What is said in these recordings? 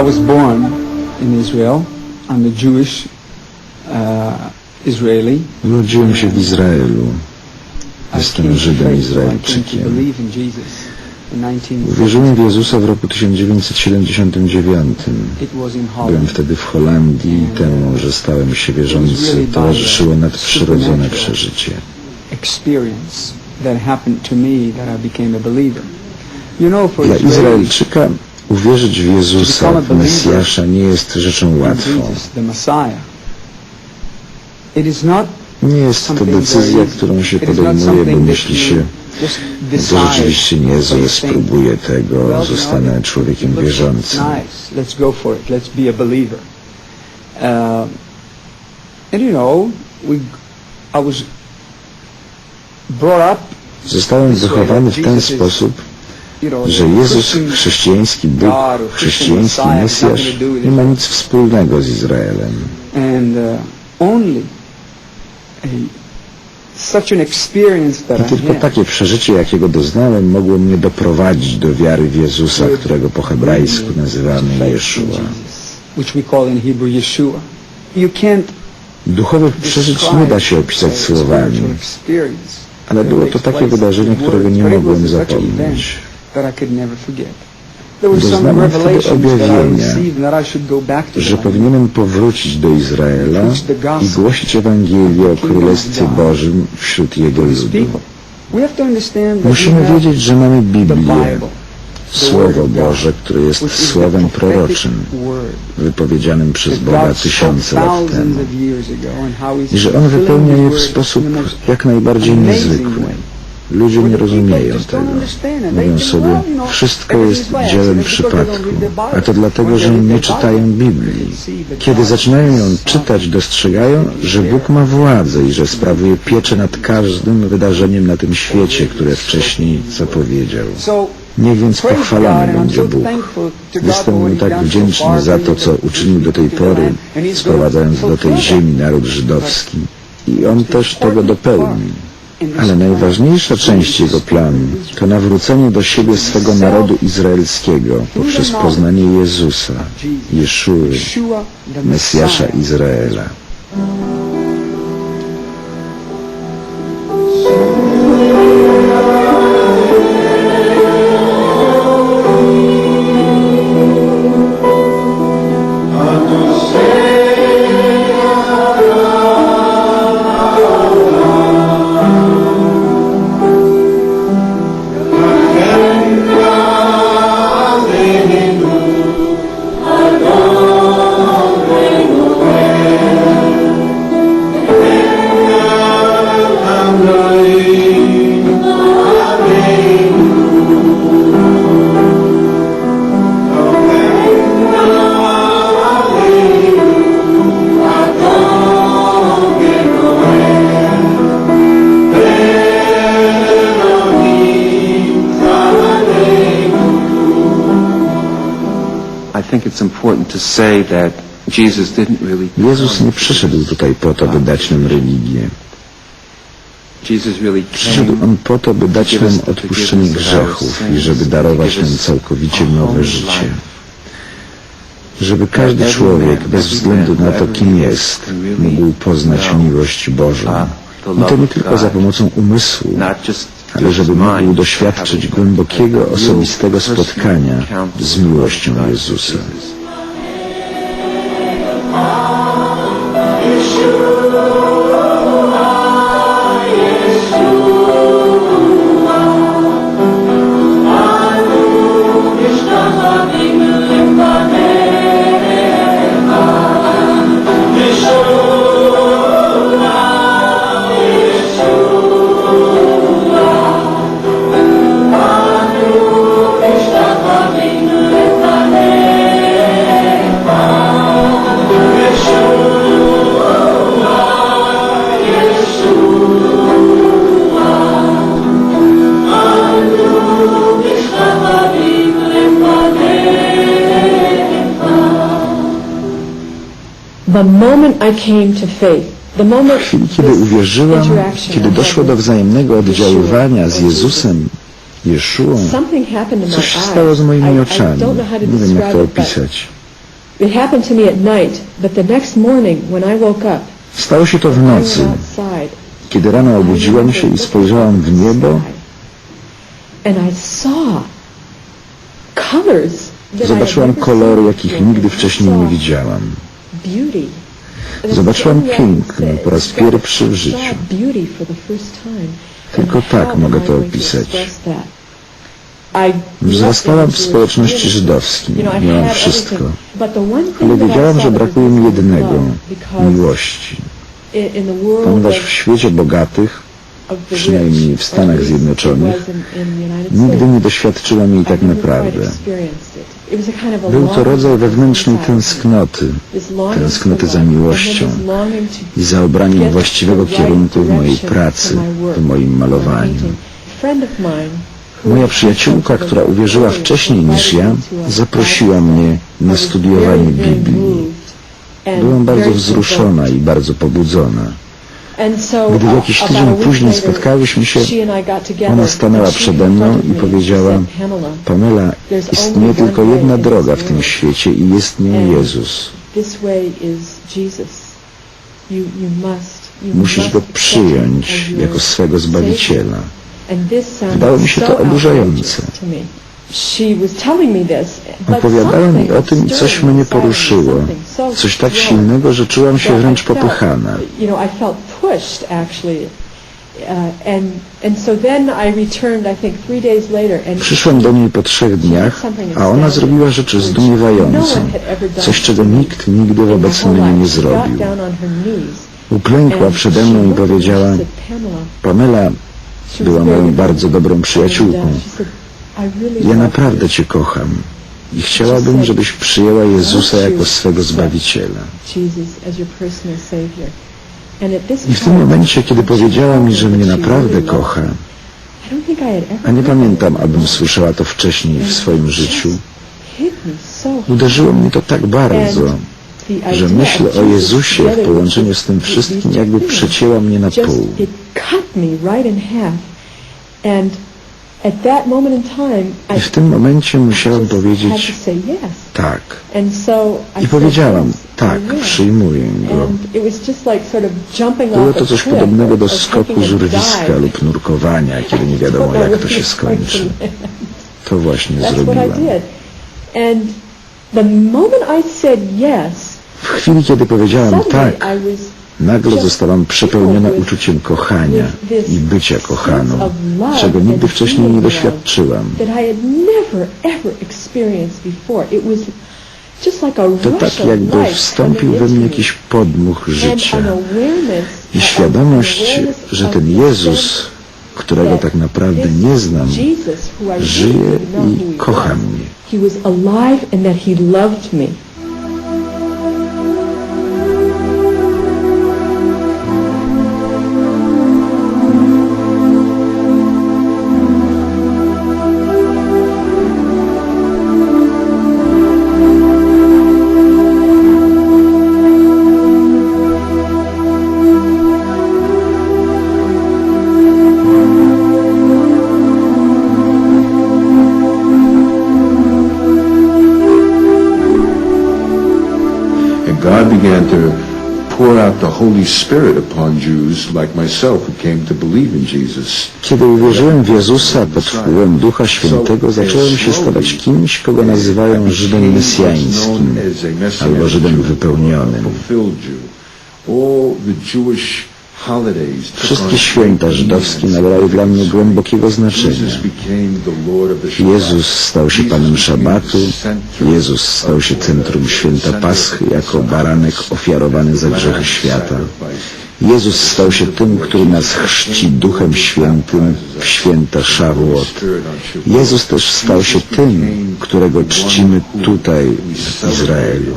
I was born in Israel. I'm a Jewish uh, Israeli. Urodziłem się w Izraelu. Jestem Żydem Izraelczykiem. believe in Jesus in 1970. Uwierzyłem w Jezusa w roku 1979. It was in Byłem wtedy w Holandii i temu, że stałem się wierzący, towarzyszyło nadprzyrodzone przeżycie. Dla Izraelczyka uwierzyć w Jezusa, w Mesjasza nie jest rzeczą łatwą. Nie jest to decyzja, którą się podejmuje, bo myśli się, to rzeczywiście niezłe, spróbuję tego, zostanę człowiekiem wierzącym. Up, Zostałem wychowany w ten sposób, że Jezus, chrześcijański Bóg, chrześcijański Mesjasz nie ma nic wspólnego z Izraelem. uh, I tylko takie przeżycie, jakiego doznałem, mogło mnie doprowadzić do wiary w Jezusa, którego po hebrajsku nazywamy Jeszua. Yeshua. Duchowych przeżyć nie da się opisać słowami, ale było to takie wydarzenie, którego nie mogłem zapomnieć. Doznałem wtedy objawienia, że powinienem powrócić do Izraela i głosić Ewangelię o Królestwie Bożym wśród Jego ludu. Musimy wiedzieć, że mamy Biblię, Słowo Boże, które jest słowem proroczym, wypowiedzianym przez Boga tysiące lat temu. I że On wypełnia je w sposób jak najbardziej niezwykły. Ludzie nie rozumieją tego. Mówią sobie, wszystko jest dziełem przypadku, a to dlatego, że nie czytają Biblii. Kiedy zaczynają ją czytać, dostrzegają, że Bóg ma władzę i że sprawuje pieczę nad każdym wydarzeniem na tym świecie, które wcześniej zapowiedział. Niech więc pochwalany będzie Bóg. Jestem Mu tak wdzięczny za to, co uczynił do tej pory, sprowadzając do tej ziemi naród żydowski. I On też tego dopełni. Ale najważniejsza część Jego planu to nawrócenie do siebie swego narodu izraelskiego poprzez poznanie Jezusa, Jeszuły, Mesjasza Izraela. Jezus nie przyszedł tutaj po to, by dać nam religię. Przyszedł On po to, by dać nam odpuszczenie grzechów i żeby darować nam całkowicie nowe życie. Żeby każdy człowiek, bez względu na to, kim jest, mógł poznać miłość Bożą. I to nie tylko za pomocą umysłu, ale żeby mógł doświadczyć głębokiego, osobistego spotkania z miłością Jezusa. W chwili, kiedy uwierzyłam, kiedy doszło do wzajemnego oddziaływania z Jezusem, my coś się stało z moimi oczami. Nie wiem, jak to opisać. Stało się to w nocy, kiedy rano obudziłam się i spojrzałam w niebo. Zobaczyłam kolory, jakich nigdy wcześniej nie widziałam. Zobaczyłam piękno po raz pierwszy w życiu. Tylko tak mogę to opisać. Wzrastałam w społeczności żydowskiej. Miałam wszystko. Ale wiedziałam, że brakuje mi jednego miłości. Ponieważ w świecie bogatych przynajmniej w Stanach Zjednoczonych, nigdy nie doświadczyłam jej tak naprawdę. Był to rodzaj wewnętrznej tęsknoty tęsknoty za miłością i za obraniem właściwego kierunku w mojej pracy, w moim malowaniu. Moja przyjaciółka, która uwierzyła wcześniej niż ja, zaprosiła mnie na studiowanie Biblii. Byłam bardzo wzruszona i bardzo pobudzona. Gdy uh, jakiś tydzień później spotkałyśmy się, ona stanęła przede mną i powiedziała, "Pamela, istnieje tylko jedna droga w tym świecie i jest nią Jezus. Musisz Go przyjąć jako swego Zbawiciela. Wydało mi się to oburzające. Opowiadała mi o tym i coś mnie poruszyło. Coś tak silnego, że czułam się wręcz popychana. Pushed actually. Uh, Przyszłam do niej po trzech dniach, a ona zrobiła rzeczy zdumiewające. Coś, czego nikt nigdy wobec mnie nie zrobił. Uklękła przede mną i powiedziała, Pamela, była moją bardzo dobrą przyjaciółką. Ja naprawdę Cię kocham i chciałabym, żebyś przyjęła Jezusa jako swego Zbawiciela. I w tym momencie, kiedy powiedziała mi, że mnie naprawdę kocha, a nie pamiętam, abym słyszała to wcześniej w swoim życiu, uderzyło mnie to tak bardzo, że myśl o Jezusie w połączeniu z tym wszystkim jakby przecięła mnie na pół. I w tym momencie musiałam powiedzieć tak. I powiedziałam tak, przyjmuję go. Było to coś podobnego do skoku z urwiska lub nurkowania, kiedy nie wiadomo jak to się skończy. To właśnie zrobiłam. W chwili, kiedy powiedziałam tak, nagle zostałam przepełniona uczuciem kochania i bycia kochaną, czego nigdy wcześniej nie doświadczyłam. To tak jakby wstąpił we mnie jakiś podmuch życia i świadomość, że ten Jezus, którego tak naprawdę nie znam, żyje i kocha mnie. Pour out the Holy Spirit upon Jews like myself who came to believe in Jesus. Kiedy uwierzyłem w Jezusa pod wpływem Ducha Świętego, zacząłem się stawać kimś, kogo nazywają Żydem mesjańskim albo Żydem wypełnionym. All the Jewish Wszystkie święta żydowskie nabrały dla mnie głębokiego znaczenia. Jezus stał się Panem Szabatu, Jezus stał się centrum święta Paschy jako baranek ofiarowany za grzechy świata. Jezus stał się tym, który nas chrzci Duchem Świętym w święta Szawłot. Jezus też stał się tym, którego czcimy tutaj w Izraelu.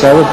Celebrate